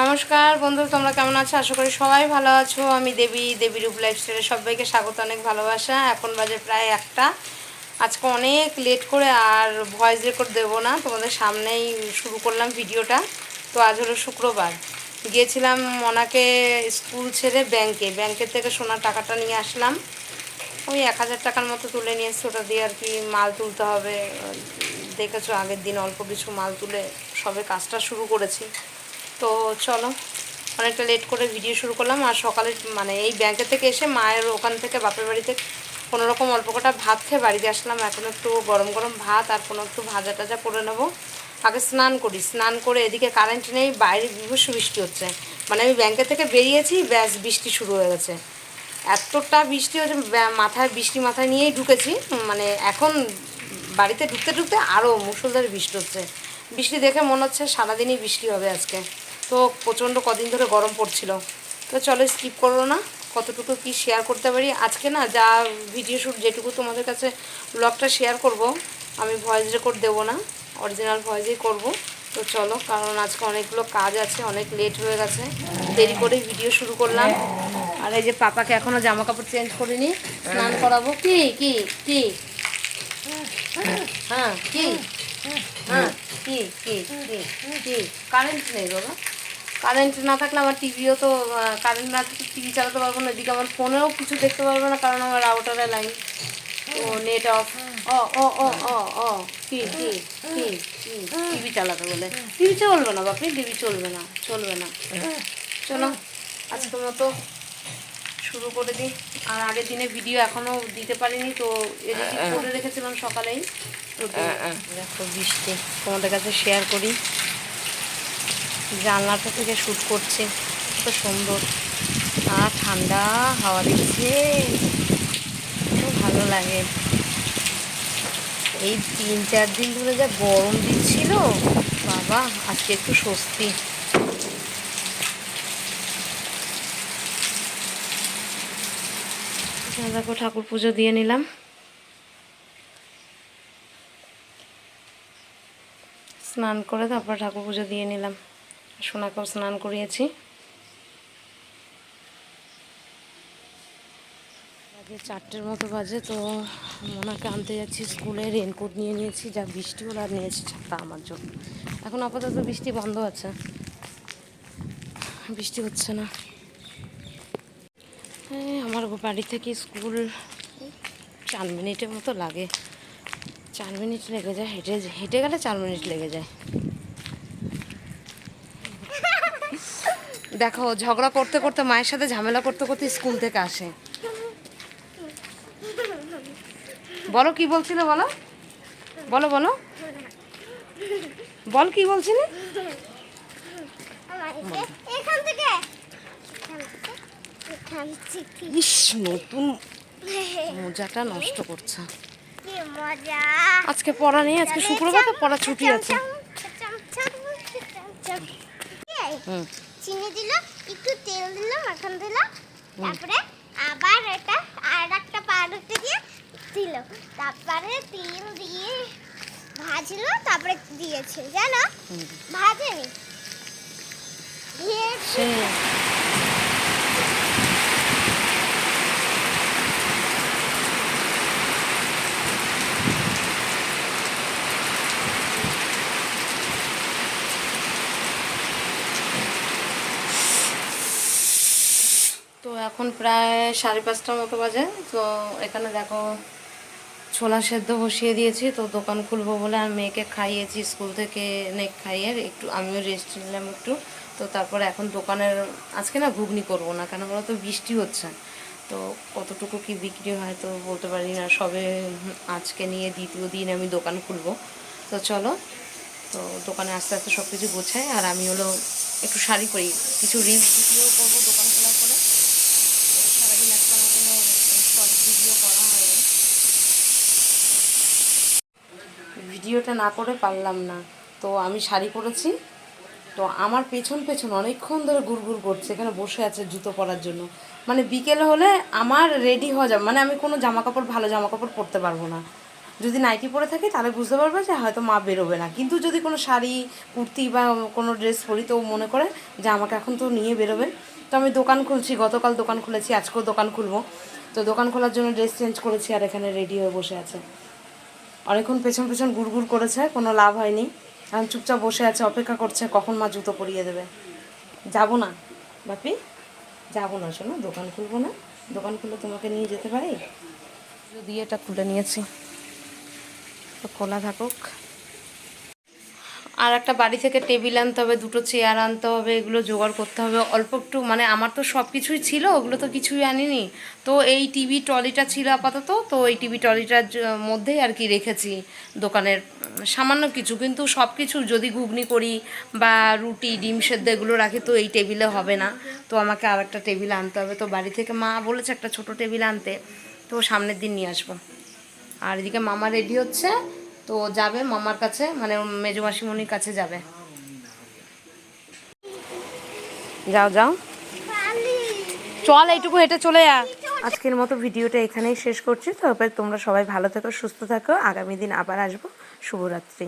নমস্কার বন্ধু, তোমরা কেমন আছো? আশা করি সবাই ভালো আছো। আমি দেবী দেবী রূপ লাইফস্টাইলে সবাইকে স্বাগত, অনেক ভালোবাসা। এখন বাজে প্রায় একটা। আজকে অনেক লেট করে আর ভয়েস রেকর্ড দেবো না। তোমাদের সামনেই শুরু করলাম ভিডিওটা। তো আজ হলো শুক্রবার। গিয়েছিলাম মনাকে স্কুল ছেড়ে ব্যাংকে। ব্যাংকের থেকে সোনার টাকাটা নিয়ে আসলাম। ওই এক হাজার টাকার মতো তুলে নিয়ে এসছি। ওটা দিয়ে আর কি মাল তুলতে হবে। দেখেছ আগের দিন অল্প কিছু মাল তুলে সবে কাজটা শুরু করেছি। তো চলো, অনেকটা লেট করে ভিডিও শুরু করলাম আর সকালে মানে এই ব্যাংকে থেকে এসে মায়ের ওখান থেকে বাপের বাড়িতে কোনো রকম অল্প কটা ভাত খেয়ে বাড়িতে আসলাম। এখন একটু গরম গরম ভাত আর কোনো একটু ভাজা টাজা করে নেব। আগে স্নান করি, স্নান করে এদিকে কারেন্ট নেই, বাইরে বিভৎস বৃষ্টি হচ্ছে। মানে আমি ব্যাংকে থেকে বেরিয়েছি, ব্যাস বৃষ্টি শুরু হয়ে গেছে। এতটা বৃষ্টি হচ্ছে মাথায়, বৃষ্টি মাথায় নিয়েই ঢুকেছি। মানে এখন বাড়িতে ঢুকতে ঢুকতে আরও মুসলধারে বৃষ্টি হচ্ছে। বৃষ্টি দেখে মনে হচ্ছে সারাদিনই বৃষ্টি হবে আজকে। তো প্রচণ্ড কদিন ধরে গরম পড়ছিল। তো চলো স্কিপ করো না, কতটুকু কি শেয়ার করতে পারি? আজকে না যা ভিডিও শ্যুট যেটুকু তোমাদের কাছে ব্লগটা শেয়ার করব, আমি ভয়েস রেকর্ড দেবো না অরিজিনাল ভয়েসেই করব। তো চলো, কারণ আজকে অনেকগুলো কাজ আছে, অনেক লেট হয়ে গেছে, দেরি করে ভিডিও শুরু করলাম। আর এই যে পাপাকে এখনও জামা কাপড় চেঞ্জ করিনি, স্নান করাবো। কি কি কি? হ্যাঁ কি? হ্যাঁ কি কি কি কি? কারেন্ট নেই বাবা। কারেন্ট না থাকলে আমার টিভিও তো কারেন্ট না থাকলে টিভি চালাতে পারব না। এদিকে আমার ফোনেও কিছু দেখতে পারব না কারণ আমার রাউটারের লাইন ও নেট অফ ও ও ও ও ও কি কি কি টিভি চালাতে বলে। টিভি চলবে না বাপি টিভি চলবে না চলবে না। চলো আজকের মতো শুরু করে দিই। আর আগের দিনে ভিডিও এখনও দিতে পারিনি তো এডিটিং করে রেখেছিলাম সকালেই। তো দেখো বৃষ্টি তোমাদের কাছে শেয়ার করি। জানলাটা থেকে শ্যুট করছে, কত সুন্দর। আর ঠান্ডা হাওয়া দিচ্ছে। ভালো লাগে। এই তিন, চার দিন ধরে যা গরম দিচ্ছিল, বাবা, আজকে একটু স্বস্তি। দেখো ঠাকুর পুজো দিয়ে নিলাম। স্নান করে তারপর ঠাকুর পুজো দিয়ে নিলাম। সোনাকেও স্নান করিয়েছি। বাজে চারটের মতো বাজে, তো মোনাকে আনতে যাচ্ছি স্কুলে রেনকোট নিয়ে নিয়েছি, যা বৃষ্টি হলো আর নিয়েছি ছাতা আমার জন্য। এখন আপাতত বৃষ্টি বন্ধ আছে। বৃষ্টি হচ্ছে না। আমার বাড়ি থেকে স্কুল চার মিনিটের মতো লাগে। চার মিনিট লেগে যায়, হেঁটে হেঁটে গেলে চার মিনিট লেগে যায়। দেখো ঝগড়া করতে করতে মায়ের সাথে ঝামেলা করতে করতে স্কুল থেকে আসে। বলো কি বলছিলে বলো? বলো বলো। বল কি বলছিলে? ইস নতুন মোজাটা নষ্ট করছে। আজকে পড়া নেই আজকে শুক্রবার তো পড়া ছুটি আছে। হুম। চিনি দিল একটু তেল দিল মাখন দিল তারপরে আবার এটা আর একটা পাউরুটি দিয়ে দিল। তারপরে তেল দিয়ে ভাজলো তারপরে দিয়েছে জানো? ভাজেনি। দিয়ে তো এখন প্রায় সাড়ে পাঁচটার মতো বাজে। তো এখানে দেখো ছোলা সেদ্ধ বসিয়ে দিয়েছি। তো দোকান খুলবো বলে আর মেয়েকে খাইয়েছি, স্কুল থেকে নেক খাইয়ে একটু আমিও রেস্ট নিলাম একটু। তো তারপর এখন দোকানের, আজকে না ঘুগনি করব না, কেন বলো তো বৃষ্টি হচ্ছে। তো কতটুকু কি বিক্রি হয় তো বলতে পারি না, সবে আজকে নিয়ে দ্বিতীয় দিন আমি দোকান খুলবো। তো চলো, তো দোকানে আস্তে আস্তে সব কিছু গোছাই, আর আমি হলো একটু শাড়ি করি কিছু রিলস ভিডিও করব দোকান খোলার পরে তো সারাদিন একটা আমার কোনো শর্ট ভিডিও করা হয়নি ভিডিওটা না করে পারলাম না। তো আমি শাড়ি পরেছি। তো আমার পেছন পেছন অনেকক্ষণ ধরে ঘুরঘুর করছে। এখানে বসে আছে জুতো পরার জন্য। মানে বিকেল হলে আমার রেডি হওয়া যাবে মানে আমি কোনো জামা কাপড় ভালো জামা কাপড় পরতে পারব না। যদি নাইটি পরে থাকি, তাহলে বুঝতে পারবে যে হয়তো মা বেরোবে না। কিন্তু যদি কোনো শাড়ি, কুর্তি বা কোনো ড্রেস পরি, তো মনে করে যে আমাকে এখন তো নিয়ে বেরোবে। তো আমি দোকান খুলছি। গতকাল দোকান খুলেছি। আজকেও দোকান খুলবো। তো দোকান খোলার জন্য ড্রেস চেঞ্জ করেছি আর এখানে রেডি হয়ে বসে আছে। অনেকক্ষণ পেছন পেছন গুড় করেছে, কোনো লাভ হয়নি। এখন চুপচাপ বসে আছে, অপেক্ষা করছে কখন মা জুতো পরিয়ে দেবে। যাব না। বাপি, যাব না, শোনো, দোকান খুলবো না। দোকান খুলে তোমাকে নিয়ে যেতে পারি? দিয়ে এটা তুলে নিয়েছি, তো খোলা থাকুক। আর একটা বাড়ি থেকে টেবিল আনতে হবে, দুটো চেয়ার আনতে হবে, এগুলো জোগাড় করতে হবে। অল্প একটু মানে আমার তো সব কিছুই ছিল, ওগুলো তো কিছুই আনিনি। তো এই টিভি ট্রলিটা ছিল আপাতত, তো এই টিভি ট্রলিটার মধ্যেই আর কি রেখেছি দোকানের সামান্য কিছু। কিন্তু সব কিছু যদি ঘুগনি করি বা রুটি, ডিম সেদ্ধ এগুলো রাখি, তো এই টেবিলে হবে না। তো আমাকে আর একটা টেবিল আনতে হবে। তো বাড়ি থেকে মা বলেছে একটা ছোট টেবিল আনতে, তো সামনের দিন নিয়ে আসব। আর এদিকে মামা রেডি হচ্ছে তো যাবে মামার কাছে মানে মেজো মাসিমণির কাছে যাবে। যাও যাও। চল, এইটুকু হেঁটে চলে যা আজকের মতো ভিডিওটা এখানেই শেষ করছি। তারপরে তোমরা সবাই ভালো থাকো, সুস্থ থাকো। আগামী দিন আবার আসব। শুভরাত্রি।